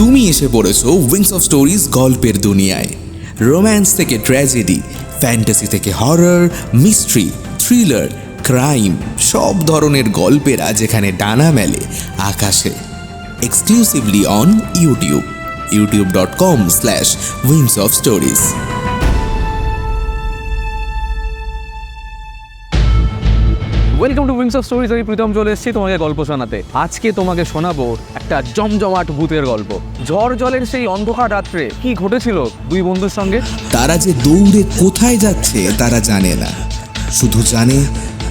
তুমি এসে পড়েছো উইংস অফ স্টোরিজ গল্পের দুনিয়ায়। রোম্যান্স থেকে ট্র্যাজেডি ফ্যান্টাসি থেকে হরর মিস্ট্রি থ্রিলার ক্রাইম সব ধরনের গল্পেরা যেখানে ডানা মেলে আকাশে। Exclusively on YouTube YouTube dot com slash wings of stories welcome to wings of stories আমি প্রীতম চলে এসেছি তোমাকে গল্প শোনাতে। আজকে তোমাকে শোনাবো একটা জমজমাট ভূতের গল্প। ঝড় জলের সেই অন্ধকার রাত্রে কি ঘটেছিল দুই বন্ধুর সঙ্গে? তারা যে দৌড়ে কোথায় যাচ্ছে তারা জানে না। শুধু জানে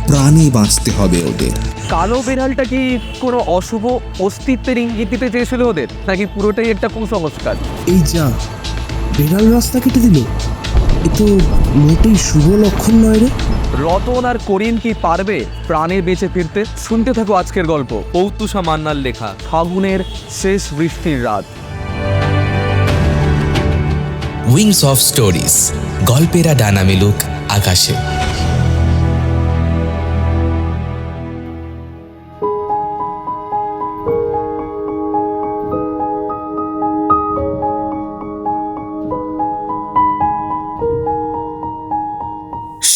প্রাণে বাঁচতে হবে ওদের। কালো বেড়ালটা কি কোনো অশুভ অস্তিত্বের ইঙ্গিত দিতে চেয়েছিল ওদের? নাকি পুরোটাই একটা কুসংস্কার? এই যা বেড়াল রাস্তা কেটে দিল। এ তো মোটেই শুভ লক্ষণ নয় রে। রতন আর করিম কি পারবে প্রাণে বেঁচে ফিরতে? শুনতে থাকো আজকের গল্প। পৌতুষা মান্নার লেখা। ফাগুনের শেষ বৃষ্টির রাত। উইংস অফ স্টোরিজ গল্পেরা ডানা মেলুক আকাশে।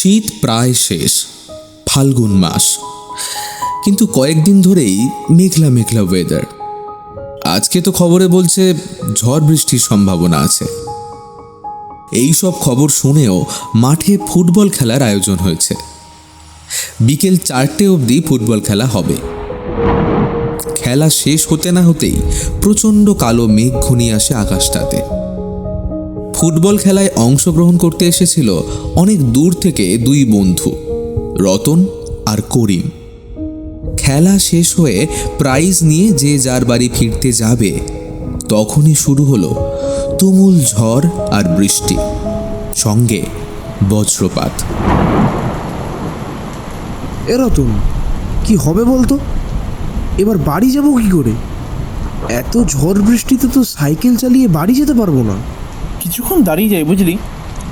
শীত প্রায় শেষ, ফাল্গুন মাস। কিন্তু কয়েকদিন ধরেই মেঘলা মেঘলা ওয়েদার আজকে তো খবরে বলছে ঝড় বৃষ্টির সম্ভাবনা আছে। এই সব খবর শুনেও মাঠে ফুটবল খেলার আয়োজন হয়েছে। বিকেল চারটে অবধি ফুটবল খেলা হবে। খেলা শেষ হতে না হতেই প্রচণ্ড কালো মেঘ ঘনিয়ে আসে আকাশটাতে। ফুটবল খেলায় অংশগ্রহণ করতে এসেছিল অনেক দূর থেকে দুই বন্ধু, রতন আর করিম। খেলা শেষ হয়ে প্রাইজ নিয়ে যে যার বাড়ি ফিরতে যাবে, তখনই শুরু হলো তুমুল ঝড় আর বৃষ্টি, সঙ্গে বজ্রপাত। এ রতন, কি হবে বলতো? এবার বাড়ি যাব কি করে? এত ঝড় বৃষ্টিতে তো সাইকেল চালিয়ে বাড়ি যেতে পারব না। কিছুক্ষণ দাঁড়িয়ে যাই বুঝলি?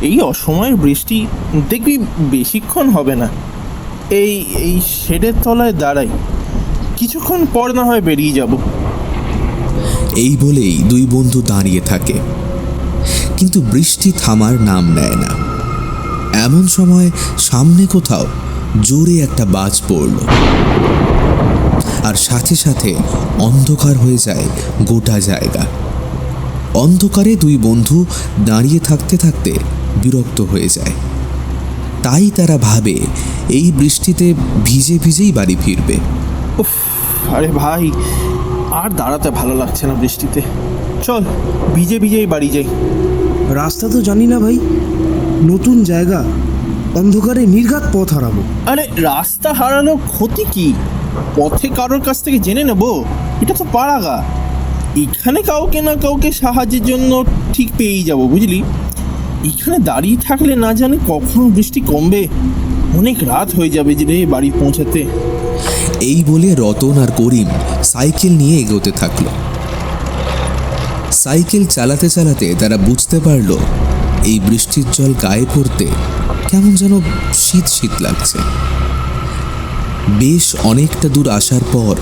এই অসময়ের বৃষ্টি দেখবি বেশিক্ষণ হবে না। এই এই শেডের তলায় দাঁড়াই। কিছুক্ষণ পর না হয় বেরিয়ে যাব। এই বলেই দুই বন্ধু দাঁড়িয়ে থাকে। কিন্তু বৃষ্টি থামার নাম নেয় না। এমন সময় সামনে কোথাও জোরে একটা বাজ পড়ল। আর সাথে সাথে অন্ধকার হয়ে যায় গোটা জায়গা। অন্ধকারে দুই বন্ধু দাঁড়িয়ে থাকতে থাকতে বিরক্ত হয়ে যায়। তাই তারা ভাবে এই বৃষ্টিতে ভিজে ভিজেই বাড়ি ফিরবে। উফ আরে ভাই আর দাঁড়াতে ভালো লাগছে না বৃষ্টিতে। চল ভিজে ভিজেই বাড়ি যাই। রাস্তা তো জানি না ভাই। নতুন জায়গা অন্ধকারে নির্ঘাত পথ হারাবো। আরে রাস্তা হারানোর ক্ষতি কি? পথে কারোর কাছ থেকে জেনে নেব? এটা তো পাড়াগা এখানে কাউকে না কাউকে সাহায্যের জন্য ঠিক পেয়েই যাব, বুঝলি? এখানে দাঁড়িয়ে থাকলে না জানি কখন বৃষ্টি কমবে। অনেক রাত হয়ে যাবে যে বাড়ি পৌঁছাতে। এই বলে রতন আর করিম সাইকেল নিয়ে এগোতে থাকল। সাইকেল চালাতে চালাতে তারা বুঝতে পারল, এই বৃষ্টির জল গায়ে পড়তে কেমন যেন শীত শীত লাগছে। বেশ অনেকটা দূর আসার পর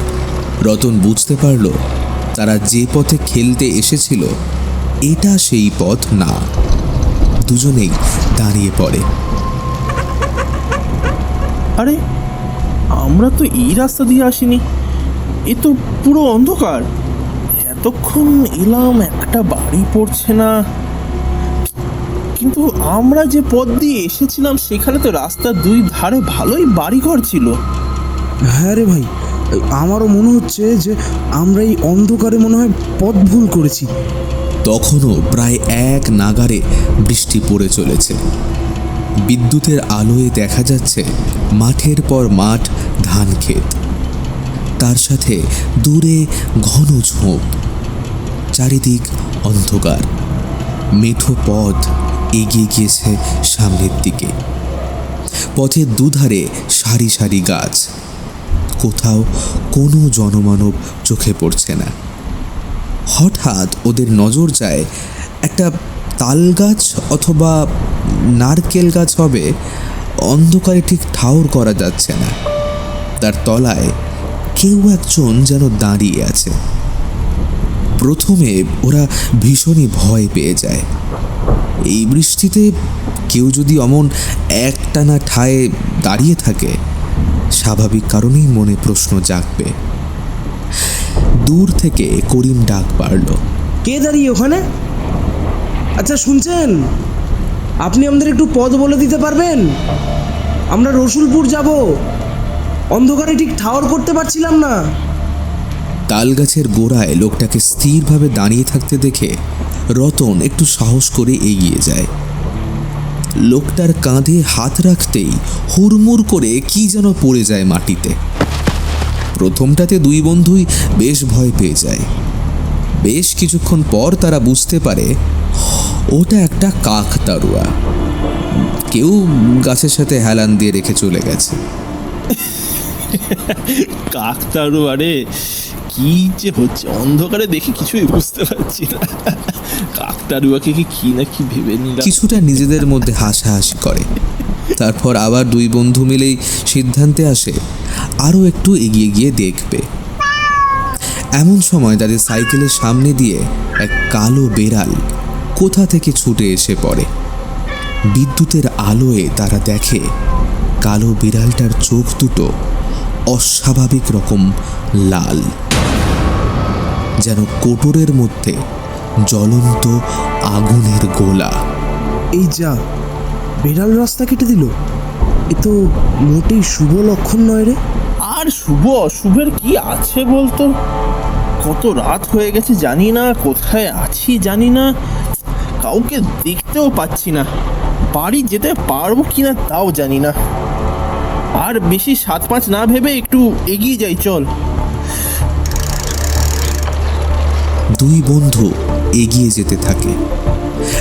রতন বুঝতে পারল তারা যে পথে খেলতে এসেছিল এটা সেই পথ না। দুজনেই দাঁড়িয়ে পড়ে। আরে আমরা তো এই রাস্তা দিয়ে আসিনি। এ তো পুরো অন্ধকার। এতক্ষণ এলাম একটা বাড়ি পড়ছে না। কিন্তু আমরা যে পথ দিয়ে এসেছিলাম সেখানে তো রাস্তার দুই ধারে ভালোই বাড়িঘর ছিল। হ্যাঁ রে ভাই আমারও মনে হচ্ছে যে আমরা এই অন্ধকারে মনে হয় পথ ভুল করেছি। তখনও প্রায় এক নাগারে বৃষ্টি পড়ে চলেছে। বিদ্যুতের আলোয় দেখা যাচ্ছে মাঠের পর মাঠ ধান ক্ষেত তার সাথে দূরে ঘন ঝোপ। চারিদিক অন্ধকার। মেঠো পথ এগিয়ে গিয়েছে সামনের দিকে। পথের দুধারে সারি সারি গাছ। কোথাও কোনো জনমানব চোখে পড়ছে না। হঠাৎ ওদের নজর যায় একটা তাল গাছ অথবা নারকেল গাছ হবে, অন্ধকারে ঠিক ঠাউর করা যাচ্ছে না। তার তলায় কেউ একজন যেন দাঁড়িয়ে আছে। প্রথমে ওরা ভীষণই ভয় পেয়ে যায়। এই বৃষ্টিতে কেউ যদি অমন একটানা ঠায়ে দাঁড়িয়ে থাকে স্বাভাবিক কারণেই মনে প্রশ্ন জাগবে। দূর থেকে করিম ডাক পারল। কে দাঁড়িয়ে ওখানে? আচ্ছা শুনছেন? আপনি আমাদের একটু পথ বলে দিতে পারবেন? আমরা রসুলপুর যাব। অন্ধকারে ঠিক ঠাওর করতে পারছিলাম না। তালগাছের গোড়ায় লোকটাকে স্থিরভাবে দাঁড়িয়ে থাকতে দেখে রতন একটু সাহস করে এগিয়ে যায়। লোকটার কাঁধে হাত রাখতেই হুড়মুড় করে কি যেন পড়ে যায় মাটিতে। প্রথমটাতে দুই বন্ধুই বেশ ভয় পেয়ে যায়। বেশ কিছুক্ষণ পর তারা বুঝতে পারে, ওটা একটা কাক তারুয়া। কেউ গাছের সাথে হেলান দিয়ে রেখে চলে গেছে। কাকতারু রে, কি যে হচ্ছে? অন্ধকারে দেখে কিছুই বুঝতে পারছি না। কাকতারুয়াকে কি কি না কি ভেবে নিলাম। কিছুটা নিজেদের মধ্যে হাসাহাসি করে। তারপর আবার দুই বন্ধু মিলেই সিদ্ধান্তে আসে, আরও একটু এগিয়ে গিয়ে দেখবে। এমন সময় তাদের সাইকেলের সামনে দিয়ে এক কালো বেড়াল কোথা থেকে ছুটে এসে পড়ে। বিদ্যুতের আলোয় তারা দেখে কালো বিড়ালটার চোখ দুটো অস্বাভাবিক রকম লাল, যেন কোটরের মধ্যে জ্বলন্ত আগুনের গোলা। এই যা বেড়াল রাস্তা কেটে দিল। এ তো মোটেই শুভ লক্ষণ নয় রে। আর শুভ অশুভের কি আছে বলতো? কত রাত হয়ে গেছে জানি না। কোথায় আছি জানি না। কাউকে দেখতেও পাচ্ছি না। বাড়ি যেতে পারব কি না তাও জানি না। আর বেশি সাত পাঁচ না ভেবে একটু এগিয়ে যাই চল। দুই বন্ধু এগিয়ে যেতে থাকে।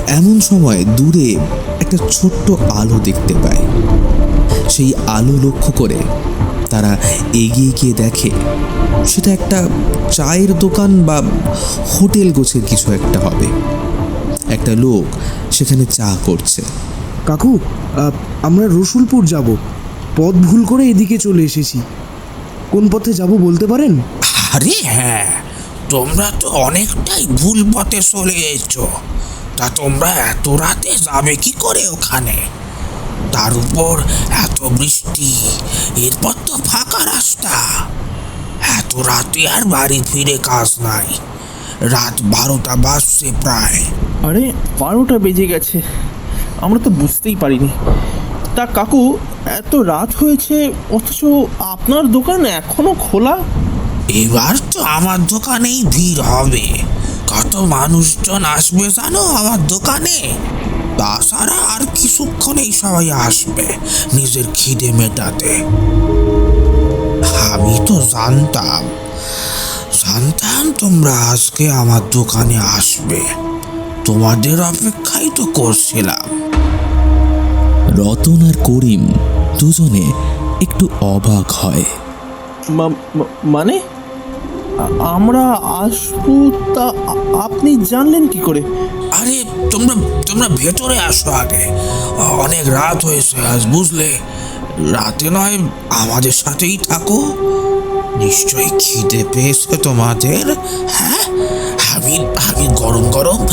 এমন সময় দূরে একটা ছোট্ট আলো দেখতে পায়। সেই আলো লক্ষ্য করে তারা এগিয়ে গিয়ে দেখে সেটা একটা চায়ের দোকান বা হোটেল গোছের কিছু একটা হবে। একটা লোক সেখানে চা করছে। কাকু আমরা রসুলপুর যাব। পথ ভুল করে এদিকে চলে এসেছি। কোন পথে যাব বলতে পারেন? আরে হ্যাঁ তোমরা তো অনেকটাই ভুল পথে চলে এসছো। তা তোমরা এত রাতে যাবে কি করে ওখানে? তার উপর এত বৃষ্টি, এরপর তো ফাঁকা রাস্তা। এত রাতে আর বাড়ি ফিরে কাজ নাই। রাত বারোটা বাজছে প্রায়। আরে, বারোটা বেজে গেছে। আমরা তো বুঝতেই পারিনি। তা কাকু, এত রাত হয়েছে, অথচ আপনার দোকান এখনও খোলা? এবার তো আমার দোকানেই ভিড় হবে। কত মানুষজন আসবে জানো আমার দোকানে? তাছাড়া আর কিছুক্ষণেই সবাই আসবে নিজের খিদে মেটাতে। আমি তো জানতাম জানতাম তোমরা আজকে আমার দোকানে আসবে। তোমাদের অপেক্ষাই তো করছিলাম। রতন আর করিম দুজনে একটু অবাক হয়। মানে? আমরা আসব তা আপনি জানলেন কি করে? আরে তোমরা তোমরা ভেতরে আসো আগে। অনেক রাত হয়েছে আজ বুঝলে। রাতে নয় আমাদের সাথেই থাকো। নিশ্চয়ই খিদে পেয়েছে তোমাদের হ্যাঁ? আমি আমি গরম গরম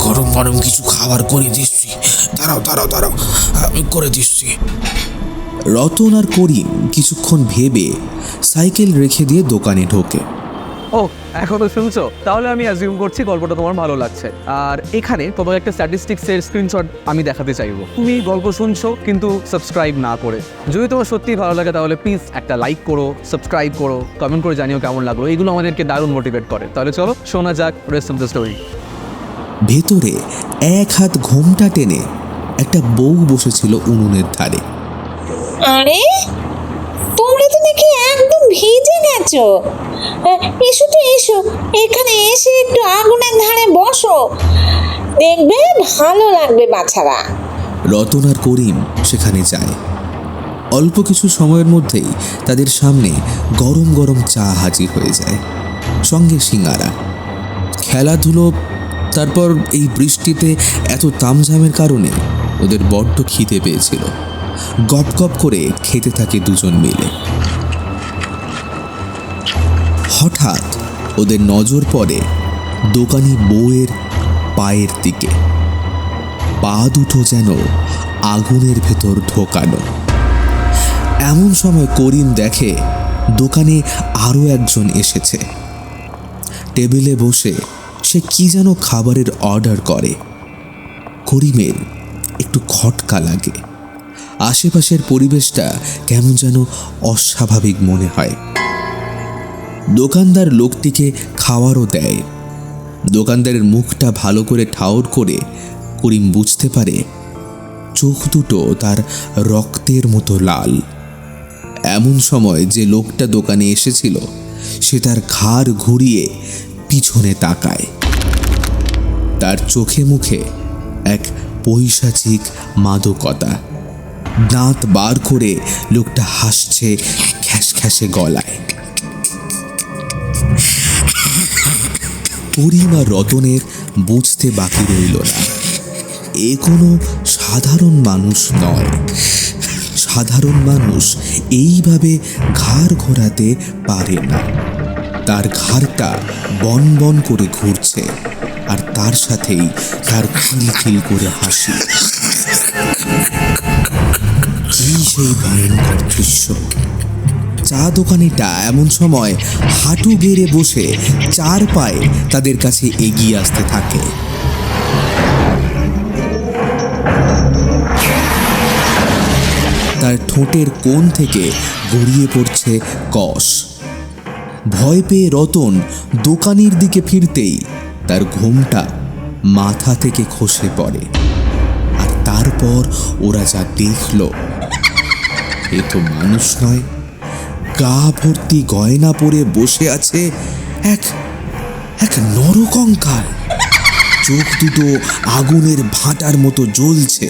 গরম গরম কিছু খাবার করে দিচ্ছি। দাঁড়াও দাঁড়াও দাঁড়াও আমি করে দিচ্ছি। রতন আর করিম কিছুক্ষণ ভেবে সাইকেল রেখে দিয়ে দোকানে ঢোকে। ও এখনও শুনছো? তাহলে আমি অ্যাজিউম করছি গল্পটা তোমার ভালো লাগছে। আর এখানে তোমাকে একটা স্ট্যাটিস্টিক্সের স্ক্রিনশট আমি দেখাতে চাইব। তুমি গল্প শুনছো কিন্তু সাবস্ক্রাইব না করে। যদি তোমার সত্যিই ভালো লাগে তাহলে প্লিজ একটা লাইক করো সাবস্ক্রাইব করো কমেন্ট করে জানিও কেমন লাগল। এগুলো আমাদেরকে দারুণ মোটিভেট করে। তাহলে চলো শোনা যাক রেস্ট অফ দ্য স্টোরি ভেতরে এক হাত ঘোমটা টেনে একটা বউ বসেছিল উনুনের ধারে। আরে? তোমরা তো দেখি একদম ভিজে গেছো। এসো তো এসো, এখানে এসে একটু আগুনের ধারে বসো। দেখবে ভালো লাগবে বাছারা। রতন আর করিম সেখানে যায়। অল্প কিছু সময়ের মধ্যেই তাদের সামনে গরম গরম চা হাজির হয়ে যায়, সঙ্গে সিঙ্গারা। খেলাধুলো, তারপর এই বৃষ্টিতে এত তামঝামের কারণে ওদের বড্ড খিদে পেয়েছিল। গপ গপ করে খেতে থাকে দুজন মিলে। হঠাৎ ওদের নজর পড়ে দোকানি বউয়ের পায়ের দিকে। পা দুটো যেন আগুনের ভেতর ঢোকানো। এমন সময় করিম দেখে দোকানে আরও একজন এসেছে। টেবিলে বসে সে কি যেন খাবারের অর্ডার করে। করিমের একটু খটকা লাগে। আশেপাশের পরিবেশটা কেমন যেন অস্বাভাবিক মনে হয়। দোকানদার লোকটিকে খাওয়ারও দেয়। দোকানদারের মুখটা ভালো করে ঠাউর করে করিম বুঝতে পারে চোখ দুটো তার রক্তের মতো লাল। এমন সময় যে লোকটা দোকানে এসেছিল, সে তার ঘাড় ঘুরিয়ে পিছনে তাকায়। তার চোখে মুখে এক পৈশাচিক মাদকতা। দাঁত বার করে লোকটা হাসছে খ্যাসখ্যাসে গলায়। পরিমা রতনের বুঝতে বাকি রইল না। এ কোনো সাধারণ মানুষ নয়। সাধারণ মানুষ এইভাবে ঘাড় ঘোরাতে পারে না। তার ঘাড়টা বন বন করে ঘুরছে আর তার সাথেই তার খিলখিল করে হাসি। সেই ভয়ঙ্কর দৃশ্য। চা দোকানিটা এমন সময় হাঁটু গেড়ে বসে চার পায়ে তাদের কাছে এগিয়ে আসতে থাকে। তার ঠোঁটের কোণ থেকে গড়িয়ে পড়ছে কষ। ভয় পেয়ে রতন দোকানির দিকে ফিরতেই তার ঘুমটা মাথা থেকে খসে পড়ে। আর তারপর ওরা যা দেখল এ তো মানুষ নয়। গা ভর্তি গয়না পরে বসে আছে এক এক নরকঙ্কাল। চোখ দুটো আগুনের ভাটার মতো জ্বলছে।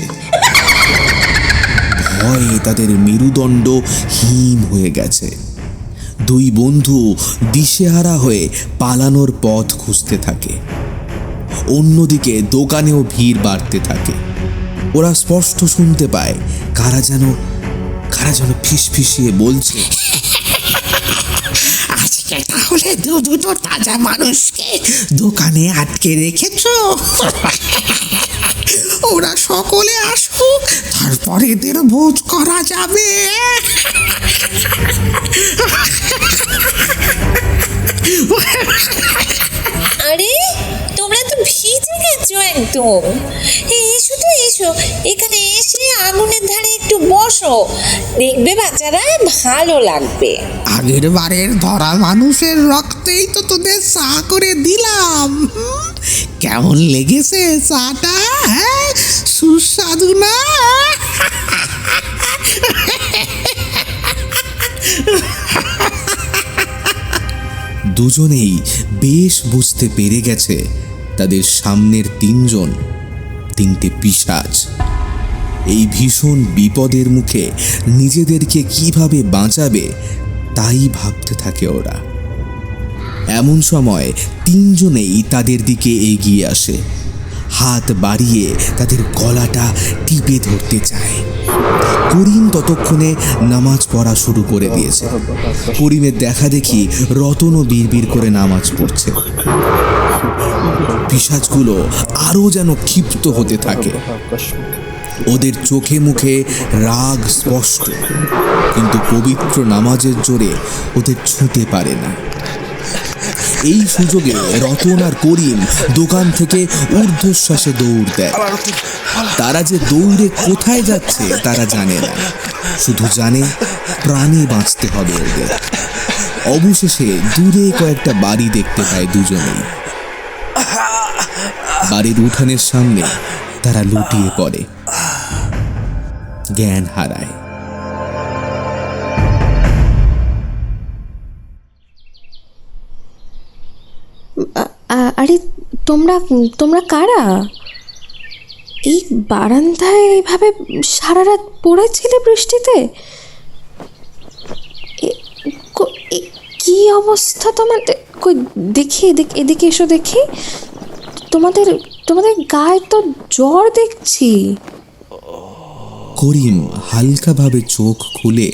ভয়ে তাদের মেরুদণ্ড হিম হয়ে গেছে। দুই বন্ধু দিশেহারা হয়ে পালানোর পথ খুঁজতে থাকে। অন্যদিকে দোকানেও ভিড় বাড়তে থাকে। ওরা স্পষ্ট শুনতে পায় কারা যেন কারা যেন ফিসফিসিয়ে বলছে? আজকে তাহলে দু দুটো তাজা মানুষকে দোকানে আটকে রেখেছ। ওরা সকলে আসুক তারপরে এদের ভোজ করা যাবে। আরে ভিজে গেছো একদম এসো তো এসো। এখানে এসে আগুনের ধারে একটু বসো। দেখবে বাচ্চারা ভালো লাগবে। আগের বারের ধরা মানুষের রক্তেই তো তোদের চা করে দিলাম। কেমন লেগেছে চাটা হ্যাঁ? সুস্বাদু না? দুজনেই বেশ বুঝতে পেরে গেছে তাদের সামনের তিনজন, তিনটে পিশাচ এই ভীষণ বিপদের মুখে নিজেদেরকে কীভাবে বাঁচাবে, তাই ভাবতে থাকে ওরা। এমন সময় তিনজনেই তাদের দিকে এগিয়ে আসে। হাত বাড়িয়ে তাদের গলাটা টিপে ধরতে চায়। করিম ততক্ষণে নামাজ পড়া শুরু করে দিয়েছে। করিমের দেখা দেখি রতনও বিড়বিড় করে নামাজ পড়ছে। পিসাজগুলো আরও যেন ক্ষিপ্ত হতে থাকে। ওদের চোখে মুখে রাগ স্পষ্ট, কিন্তু পবিত্র নামাজের জোরে ওদের ছুঁতে পারে না। এই সুযোগে রতন আর করিম দোকান থেকে ঊর্ধ্বশ্বাসে দৌড় দেয়। তারা যে দৌড়ে কোথায় যাচ্ছে তারা জানে না। শুধু জানে প্রাণে বাঁচতে হবে ওদের। অবশেষে দূরে কয়েকটা বাড়ি দেখতে পায় দুজনেই। বাড়ির উঠানের সামনে তারা লুটিয়ে পড়ে। জ্ঞান হারায়। আরে তোমরা তোমরা কারা? এই বারান্দায় এইভাবে সারা রাত পড়েছিলে বৃষ্টিতে? কি অবস্থা তোমাদের? কই, দেখি, এদিকে এদিকে এসো দেখি। তোমাদের তোমাদের গায়ে তো জ্বর দেখছি। করিম হালকাভাবে চোখ খুলে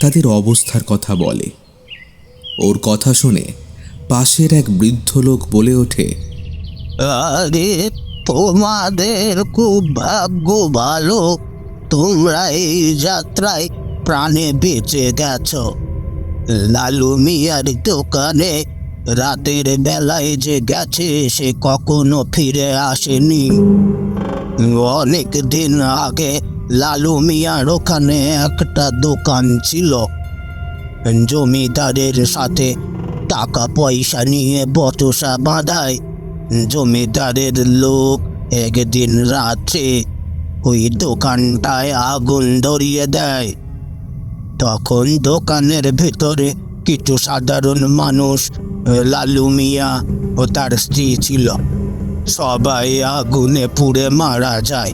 তাদের অবস্থার কথা বলে। ওর কথা শুনে পাশের এক বৃদ্ধ লোক বলে ওঠে আরে তোমাদের খুব ভাগ্য ভালো। তোমরা এই যাত্রায় প্রাণে বেঁচে গেছ। লালু মিয়ার দোকানে রাতের বেলায় যে গেছে, সে কখনো ফিরে আসেনি। অনেক দিন আগে লালু মিয়ার ওখানে একটা দোকান ছিল। জমিদারের সাথে টাকা পয়সা নিয়ে বচসা বাঁধায়। জমিদারের লোক একদিন রাত্রে ওই দোকানটায় আগুন ধরিয়ে দেয়। তখন দোকানের ভেতরে কিছু সাধারণ মানুষ, লালু মিয়া ও তার স্ত্রী ছিল। সবাই আগুনে পুড়ে মারা যায়।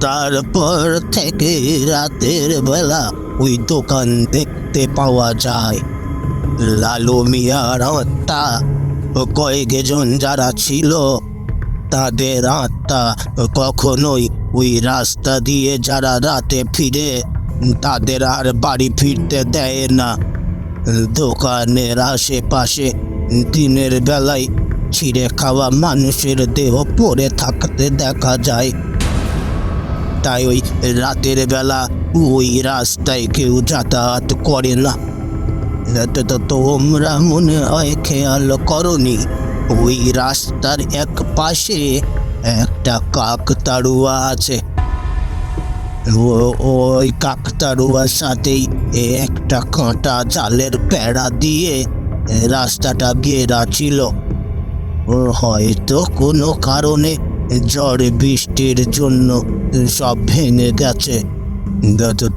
তারপর থেকে রাতের বেলা ওই দোকান দেখতে পাওয়া যায়। লালু মিয়ার ও কয়েকজন যারা ছিল, তাদের আত্মা কখনোই ওই রাস্তা দিয়ে যারা রাতে ফিরে, তাদের আর বাড়ি ফিরতে দেয় না। দোকানের আশেপাশে দিনের বেলায় ছিঁড়ে খাওয়া মানুষের দেহ পড়ে থাকতে দেখা যায়। তাই ওই রাতের বেলা ওই রাস্তায় কেউ যাতায়াত করে না। তো তো, তোমরা মনে হয় খেয়াল করনি, ওই রাস্তার এক পাশে একটা কাকতাড়ুয়া আছে। ওই কাকতাড়ুয়ার সাথেই একটা কাঁটা জালের প্যাড়া দিয়ে রাস্তাটা ঘেরা ছিল। হয়তো কোনো কারণে ঝড় বৃষ্টির জন্য সব ভেঙে গেছে।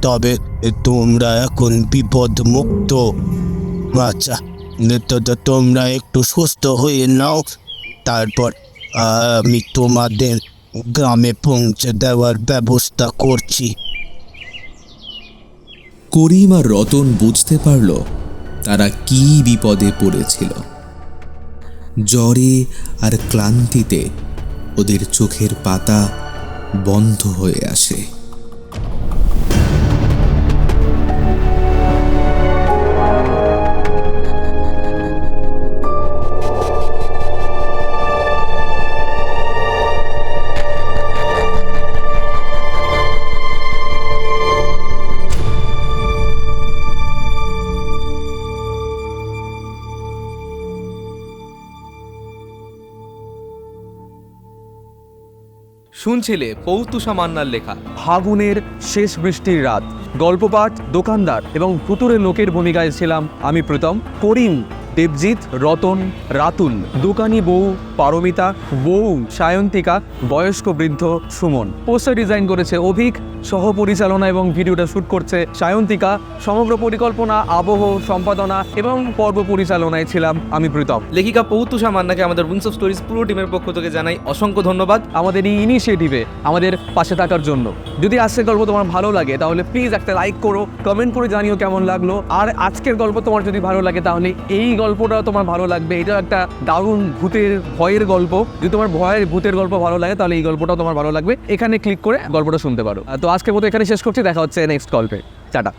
তবে তোমরা এখন বিপদ মুক্ত আচ্ছা তোমরা একটু সুস্থ হয়ে নাও। তারপর আমি তোমাদের গ্রামে পৌঁছে দেওয়ার ব্যবস্থা করছি। করিম আর রতন বুঝতে পারল তারা কি বিপদে পড়েছিল। জ্বরে আর ক্লান্তিতে ওদের চোখের পাতা বন্ধ হয়ে আসে। শুনছিলে পৌতুষা মান্নার লেখা। ফাগুনের শেষ বৃষ্টির রাত। গল্পপাঠ, দোকানদার এবং ফুতুরে লোকের ভূমিকায় ছিলাম আমি প্রথম করিম, দেবজিৎ, রতন, রাতুল, দোকানি বউ, পারমিতা, বউ, সায়ন্তিকা, বয়স্ক বৃদ্ধ সুমন। পোস্টার ডিজাইন করেছে অভিক সহ পরিচালনা এবং ভিডিওটা শুট করছে সায়ন্তিকা। সমগ্র পরিকল্পনা আবহ সম্পাদনা এবং পর্ব পরিচালনায় ছিলাম আমি প্রীতম। লেখিকা পৌতুষা মান্নাকে আমাদের উইংস অফ স্টোরিজ পুরো টিমের পক্ষ থেকে জানাই অসংখ্য ধন্যবাদ। আমাদের এই ইনিশিয়েটিভে আমাদের পাশে থাকার জন্য। যদি আজকের গল্প তোমার ভালো লাগে তাহলে প্লিজ একটা লাইক করো কমেন্ট করে জানিও কেমন লাগল। আর আজকের গল্প তোমার যদি ভালো লাগে তাহলে এই গল্পটা তোমার ভালো লাগবে। এটাও একটা দারুণ ভূতের ভয়ের গল্প। যদি তোমার ভয়ের ভূতের গল্প ভালো লাগে তাহলে এই গল্পটাও তোমার ভালো লাগবে। এখানে ক্লিক করে গল্পটা শুনতে পারো। তো আজকের মতো এখানে শেষ করছি দেখা হচ্ছে নেক্সট গল্পে টাটা।